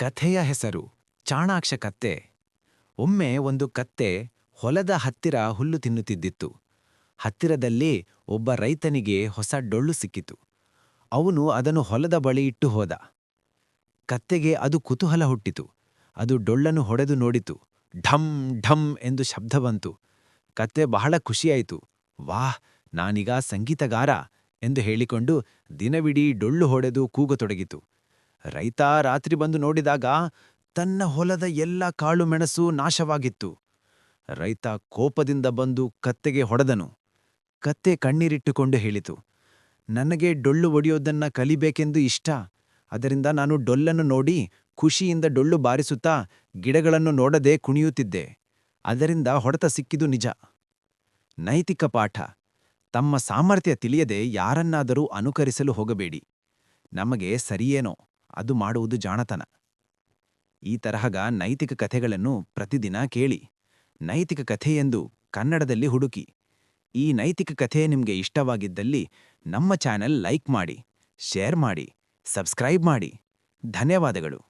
ಕಥೆಯ ಹೆಸರು, ಚಾಣಾಕ್ಷ ಕತ್ತೆ. ಒಮ್ಮೆ ಒಂದು ಕತ್ತೆ ಹೊಲದ ಹತ್ತಿರ ಹುಲ್ಲು ತಿನ್ನುತ್ತಿದ್ದಿತ್ತು. ಹತ್ತಿರದಲ್ಲಿ ಒಬ್ಬ ರೈತನಿಗೆ ಹೊಸ ಡೊಳ್ಳು ಸಿಕ್ಕಿತು. ಅವನು ಅದನ್ನು ಹೊಲದ ಬಳಿ ಇಟ್ಟು ಹೋದ. ಕತ್ತೆಗೆ ಅದು ಕುತೂಹಲ ಹುಟ್ಟಿತು. ಅದು ಡೊಳ್ಳನ್ನು ಹೊಡೆದು ನೋಡಿತು. ಢಂ ಢಂ ಎಂದು ಶಬ್ದ ಬಂತು. ಕತ್ತೆ ಬಹಳ ಖುಷಿಯಾಯಿತು. ವಾಹ್, ನಾನೀಗ ಸಂಗೀತಗಾರ ಎಂದು ಹೇಳಿಕೊಂಡು ದಿನವಿಡೀ ಡೊಳ್ಳು ಹೊಡೆದು ಕೂಗತೊಡಗಿತು. ರೈತ ರಾತ್ರಿ ಬಂದು ನೋಡಿದಾಗ ತನ್ನ ಹೊಲದ ಎಲ್ಲ ಕಾಳು ಮೆಣಸು ನಾಶವಾಗಿತ್ತು. ರೈತ ಕೋಪದಿಂದ ಬಂದು ಕತ್ತೆಗೆ ಹೊಡೆದನು. ಕತ್ತೆ ಕಣ್ಣೀರಿಟ್ಟುಕೊಂಡು ಹೇಳಿತು, ನನಗೆ ಡೊಳ್ಳು ಒಡೆಯೋದನ್ನ ಕಲಿಬೇಕೆಂದು ಇಷ್ಟ. ಅದರಿಂದ ನಾನು ಡೊಲ್ಲನ್ನು ನೋಡಿ ಖುಷಿಯಿಂದ ಡೊಳ್ಳು ಬಾರಿಸುತ್ತಾ ಗಿಡಗಳನ್ನು ನೋಡದೆ ಕುಣಿಯುತ್ತಿದ್ದೆ. ಅದರಿಂದ ಹೊಡೆತ ಸಿಕ್ಕಿದು ನಿಜ. ನೈತಿಕ ಪಾಠ. ತಮ್ಮ ಸಾಮರ್ಥ್ಯ ತಿಳಿಯದೆ ಯಾರನ್ನಾದರೂ ಅನುಕರಿಸಲು ಹೋಗಬೇಡಿ. ನಮಗೆ ಸರಿಯೇನೋ. ಅದು ಮಾಡುವುದು ಜಾಣತನ. ಈ ತರಹಗ ನೈತಿಕ ಕಥೆಗಳನ್ನು ಪ್ರತಿದಿನ ಕೇಳಿ, ನೈತಿಕ ಕಥೆ ಎಂದು ಕನ್ನಡದಲ್ಲಿ ಹುಡುಕಿ, ಈ ನೈತಿಕ ಕಥೆ ನಿಮಗೆ ಇಷ್ಟವಾಗಿದ್ದಲ್ಲಿ ನಮ್ಮ ಚಾನೆಲ್ ಲೈಕ್ ಮಾಡಿ, ಶೇರ್ ಮಾಡಿ, ಸಬ್ಸ್ಕ್ರೈಬ್ ಮಾಡಿ. ಧನ್ಯವಾದಗಳು.